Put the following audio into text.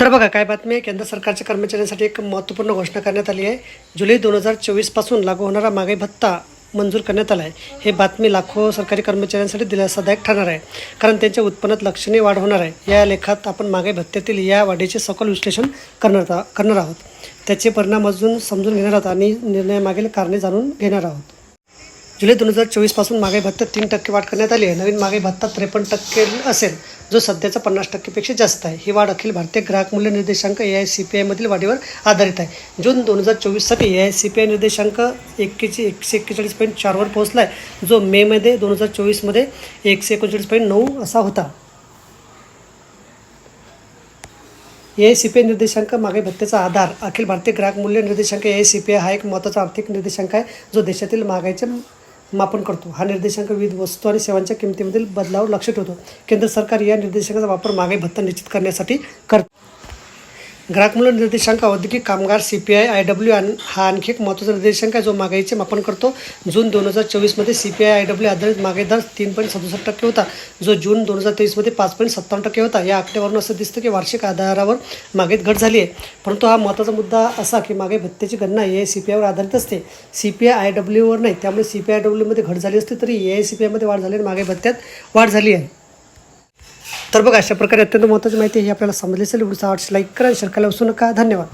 तर बघा काय बातमी आहे? केंद्र सरकारच्या कर्मचाऱ्यांसाठी एक महत्त्वपूर्ण घोषणा करण्यात आली आहे. जुलै दोन हजार चोवीसपासून लागू होणारा महागाई भत्ता मंजूर करण्यात आला आहे. हे बातमी लाखो सरकारी कर्मचाऱ्यांसाठी दिलासादायक ठरणार आहे. कारण त्यांच्या उत्पन्नात लक्षणीय वाढ होणार आहे. या लेखात आपण महागाई भत्त्यातील या वाढीचे सखोल विश्लेषण करणार आ- करणार आहोत. त्याचे परिणाम अजून समजून घेणार आहोत आणि निर्णयामागील कारणे जाणून घेणार आहोत. जुलै दोन हजार चोवीसपासून महागाई भत्त्यात तीन टक्के वाढ करण्यात आली आहे. नवीन महागाई भत्ता त्रेपन्न टक्के असेल जो सध्याचा पन्नास टक्केपेक्षा जास्त आहे. ही वाढ अखिल भारतीय ग्राहक मूल्य निर्देशांक ए आय सी पी आयमधील वाढीवर आधारित आहे. जून दोन हजार चोवीससाठी A I C P I निर्देशांक एक्केची एकशे एक्केचाळीस पॉईंट चारवर पोहोचला आहे जो मेमध्ये दोन हजार चोवीसमध्ये एकशे एकोणचाळीस पॉईंट नऊ असा होता. A I C P I निर्देशांक मागे भत्त्याचा आधार अखिल भारतीय ग्राहक मूल्य निर्देशांक A I C P I हा एक महत्त्वाचा आर्थिक निर्देशांक आहे जो देशातील महागाईचे मापन करतो. हा निर्देशांक विविध वस्तू आणि सेवांच्या किमतीमधील बदलावर लक्ष ठेवतो. केंद्र सरकार या निर्देशांकाचा वापर महागाई भत्ता निश्चित करण्यासाठी करते. ग्राहक मूल्य निर्देशांक औद्योगिक कामगार C P I I W हा आणखी एक महत्त्वाचा निर्देशांक आहे जो महागाईचे मापन करतो. जून दोन हजार चोवीसमध्ये C P I I W आधारित महागाई दर तीन पॉईंट सदुसष्ट टक्के होता. जो जून दोन हजार तेवीसमध्ये पाच पॉईंट सत्तावन्न टक्के होता. या आकड्यावरून असं दिसतं की वार्षिक आधारावर मागेत घट झाली आहे. परंतु हा महत्त्वाचा मुद्दा असा की मागे भत्त्याची गणना ए आय सी पी आयवर आधारित असते. सी पी आय आय डब्ल्यूवर नाही. त्यामुळे सी पी आय डब्ल्यूमध्ये घट झाली असती तरी ए आय सी पी आयमध्ये वाढ झाली आणि मागे भत्त्यात वाढ झाली आहे. तर बघा अशा प्रकारे अत्यंत महत्त्वाची माहिती ही आपल्याला समजली असेल. व्हिडिओचा आवडल्यास लाईक करा शेअर करायला विसरू नका. धन्यवाद.